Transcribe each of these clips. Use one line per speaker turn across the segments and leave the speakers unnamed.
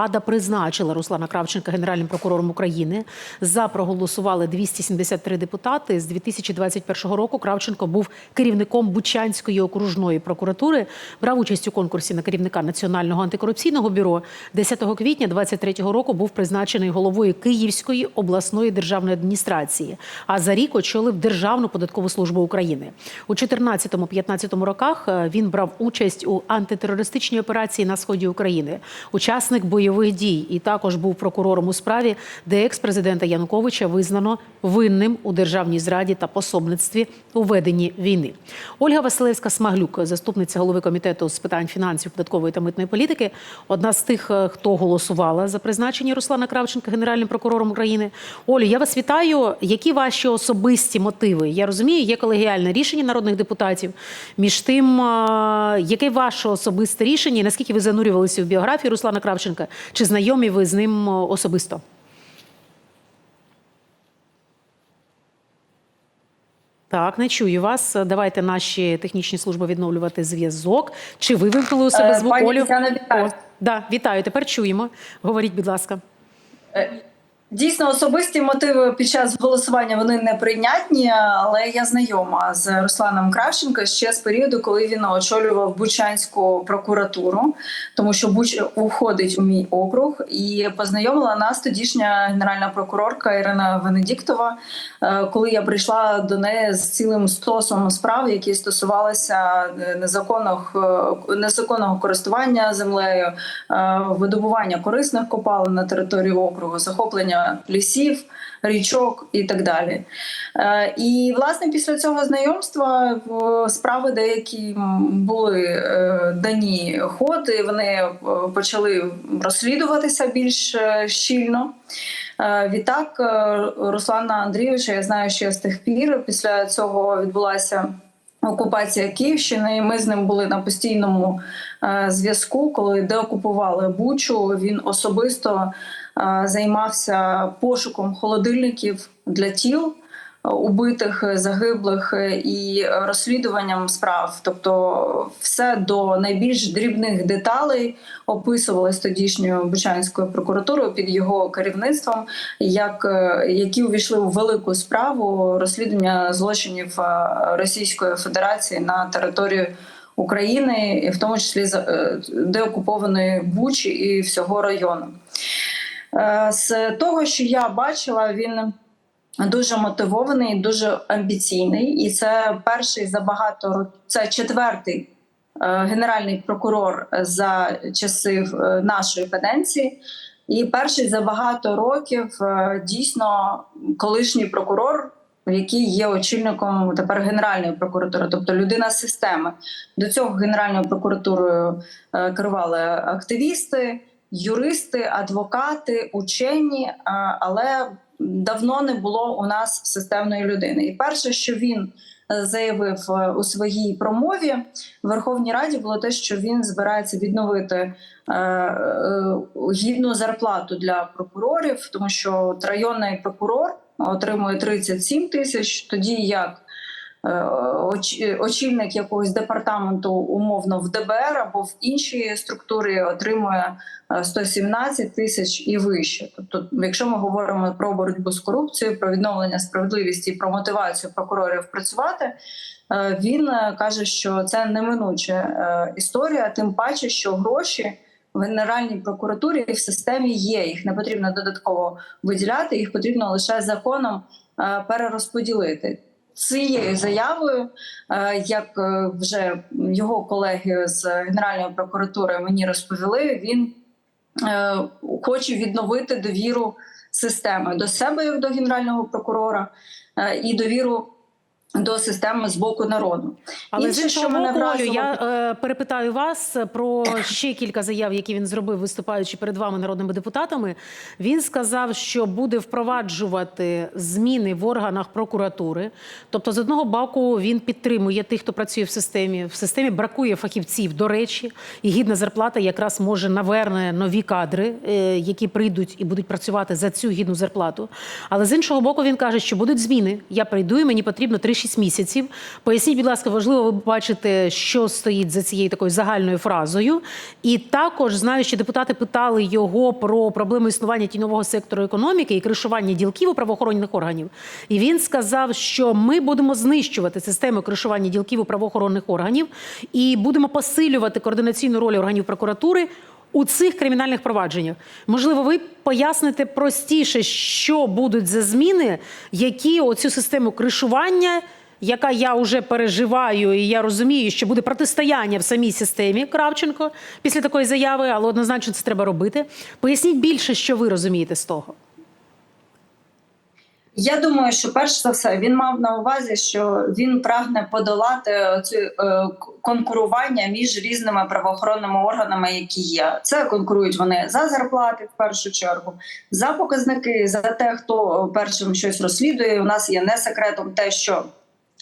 Рада призначила Руслана Кравченка генеральним прокурором України. За проголосували 273 депутати. З 2021 року Кравченко був керівником Бучанської окружної прокуратури. Брав участь у конкурсі на керівника Національного антикорупційного бюро. 10 квітня 2023 року був призначений головою Київської обласної державної адміністрації. А за рік очолив Державну податкову службу України. У 14-15 роках е, він брав участь у антитерористичній операції на сході України, учасник бойових дій, і також був прокурором у справі, де екс-президента Януковича визнано винним у державній зраді та пособництві у веденні війни. Ольга Василевська Смаглюк, заступниця голови комітету з питань фінансів, податкової та митної політики, одна з тих, е, хто голосувала за призначення Руслана Кравченка генеральним прокурором України. Олю, я вас вітаю. Які ваші особисті мотиви? Я розумію, є колегіальне рішення народних депутатів. Між тим, е, яке ваше особисте рішення? Наскільки ви занурювалися в біографію Руслана Кравченка? Чи знайомі ви з ним е, особисто? Так, не чую вас. Давайте наші технічні служби відновлювати зв'язок. Чи ви вимкнули у себе
Е,
звук?
пані
Олю?
Тетяна, вітаю.
О, да, вітаю. Тепер чуємо. Говоріть, будь ласка.
Дійсно, особисті мотиви під час голосування вони неприйнятні, але я знайома з Русланом Кравченко ще з періоду, коли він очолював Бучанську прокуратуру, тому що Буч уходить у мій округ, і познайомила нас тодішня генеральна прокурорка Ірина Венедіктова, е, коли я прийшла до неї з цілим стосом справ, які стосувалися е, незаконного е, незаконного користування землею, видобування корисних копалин на території округу, захоплення лісів, річок і так далі. Е, І власне після цього знайомства справи деякі були е, дані ход, і вони е, почали розслідуватися більш щільно. Відтак, Руслана Андрійовича, я знаю, що з тих пір після цього відбулася окупація Київщини. і Ми з ним були на постійному е, зв'язку. Коли деокупували Бучу, він особисто займався пошуком холодильників для тіл. е, Убитих, е, загиблих е, і розслідуванням справ, тобто все до найбільш дрібних деталей описувалось тодішньою Бучанською прокуратурою під його керівництвом, як е, які увійшли у велику справу розслідування злочинів е, Російської Федерації на територію України, в тому числі е, деокупованої Бучі і всього району. Е, З того, що я бачила, він дуже мотивований, дуже амбіційний, і це перший за багато років, це четвертий е, генеральний прокурор за часи е, нашої каденції. І перший за багато років дійсно колишній прокурор, який є очільником тепер Генеральної прокуратури, тобто людина системи. До цього Генеральною прокуратурою керували активісти, юристи, адвокати, учені, е, але давно не було у нас системної людини. І перше, що він е, заявив е, у своїй промові в Верховній Раді, було те, що він збирається відновити гідну зарплату для прокурорів, тому що районний прокурор отримує 37 тисяч, тоді як очільник якогось департаменту умовно в ДБР або в іншій структурі отримує е, 117 тисяч і вище. Тобто, якщо ми говоримо про боротьбу з корупцією, про відновлення справедливості, про мотивацію прокурорів працювати. е, Він е, каже, що це неминуча е, історія, тим паче, що гроші в Генеральній прокуратурі в системі є. Їх не потрібно додатково виділяти, їх потрібно лише законом е, перерозподілити. Цією заявою, е, як е, вже його колеги з Генеральної прокуратури мені розповіли, він е, хоче відновити довіру системи до себе як до генерального прокурора і довіру до системи з боку народу.
Але
Інше,
з іншого боку,
вразило-
я е, перепитаю вас про ще кілька заяв, які він зробив, виступаючи перед вами, народними депутатами. Він сказав, що буде впроваджувати зміни в органах прокуратури. Тобто, з одного боку, він підтримує тих, хто працює в системі. В системі бракує фахівців, до речі, і гідна зарплата якраз може наверне нові кадри, е, які прийдуть і будуть працювати за цю гідну зарплату. Але з іншого боку, він каже, що будуть зміни. Я прийду, і мені потрібно 3 6 місяців. Поясніть, будь ласка, важливо, ви бачите, що стоїть за цією такою загальною фразою. І також знаю, що депутати питали його про проблему існування тіньового сектору економіки і кришування ділків у правоохоронних органів. І він сказав, що ми будемо знищувати систему кришування ділків у правоохоронних органів і будемо посилювати координаційну роль органів прокуратури у цих кримінальних провадженнях. Можливо, ви поясните простіше, що будуть за зміни, які оцю систему кришування, яка я вже переживаю, і я розумію, що буде протистояння в самій системі Кравченко після такої заяви, але однозначно це треба робити. Поясніть більше, що ви розумієте з того.
Я думаю, що перш за все він мав на увазі, що він прагне подолати цю е, конкурування між різними правоохоронними органами, які є. Це конкурують вони за зарплати в першу чергу, за показники, за те, хто першим щось розслідує. У нас є не секретом те, що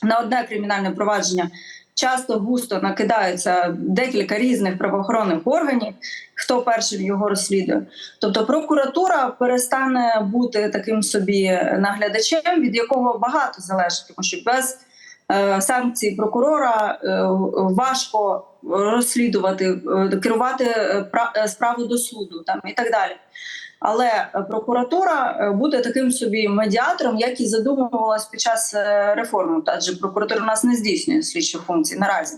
на одне кримінальне провадження часто густо накидаються декілька різних правоохоронних органів, хто першим його розслідує. Тобто прокуратура перестане бути таким собі наглядачем, від якого багато залежить, тому що без е, санкцій прокурора е, важко розслідувати, е, керувати пра- справу до суду там і так далі. Але е, прокуратура е, буде таким собі медіатором, як і задумувалась під час е, реформи. Адже прокуратура у нас не здійснює слідчі функції наразі,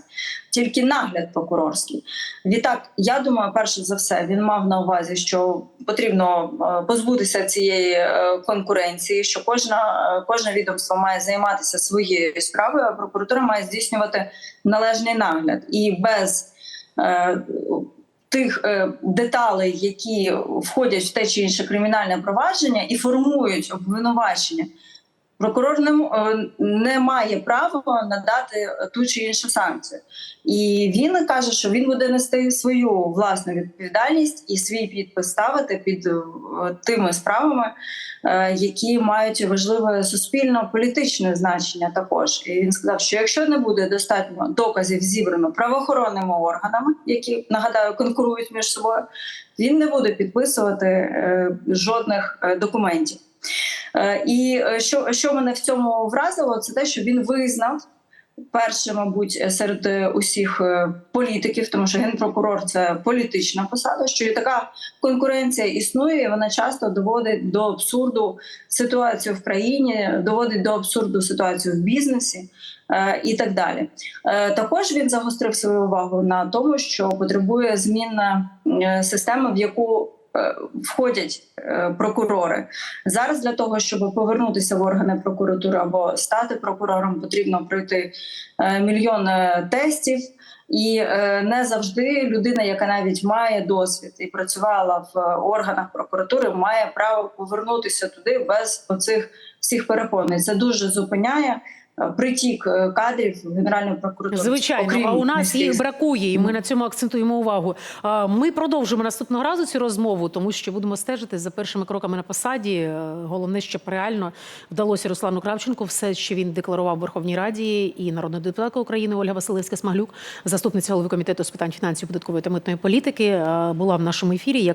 тільки нагляд прокурорський. Відтак, я думаю, перше за все, він мав на увазі, що потрібно позбутися цієї конкуренції, що кожна, кожне відомство має займатися своєю справою, а прокуратура має здійснювати належний нагляд і без. Тих е, деталей, які входять в те чи інше кримінальне провадження і формують обвинувачення, прокурор не, не має права надати ту чи іншу санкцію. І він каже, що він буде нести свою власну відповідальність і свій підпис ставити під е, тими справами, е, які мають важливе суспільно-політичне значення. Також і він сказав, що якщо не буде достатньо доказів зібрано правоохоронними органами, які нагадаю конкурують між собою, він не буде підписувати е, жодних документів. Е, І е, що, що мене в цьому вразило, це те, що він визнав. Перше, мабуть, серед е, усіх політиків, тому що генпрокурор це політична посада. Що і така конкуренція існує, і вона часто доводить до абсурду ситуацію в країні, доводить до абсурду ситуацію в бізнесі і так далі. Також він загострив свою увагу на тому, що потребує зміна е, системи, в яку входять е, прокурори. Зараз для того, щоб повернутися в органи прокуратури або стати прокурором, потрібно пройти е, мільйон е, тестів. І е, не завжди людина, яка навіть має досвід і працювала в е, органах прокуратури, має право повернутися туди без оцих всіх перепон. Це дуже зупиняє е, притік е, кадрів в Генеральну прокуратуру.
Звичайно,
Окрім
а у нас їх бракує, і ми на цьому акцентуємо увагу. Ми продовжимо наступного разу цю розмову, тому що будемо стежити за першими кроками на посаді. Е, Головне, щоб реально вдалося Руслану Кравченку все, що він декларував в Верховній Раді, і народна депутатка України Ольга Василевська Смаглюк, заступниця голови комітету з питань фінансів, податкової та митної політики, е, була в нашому ефірі.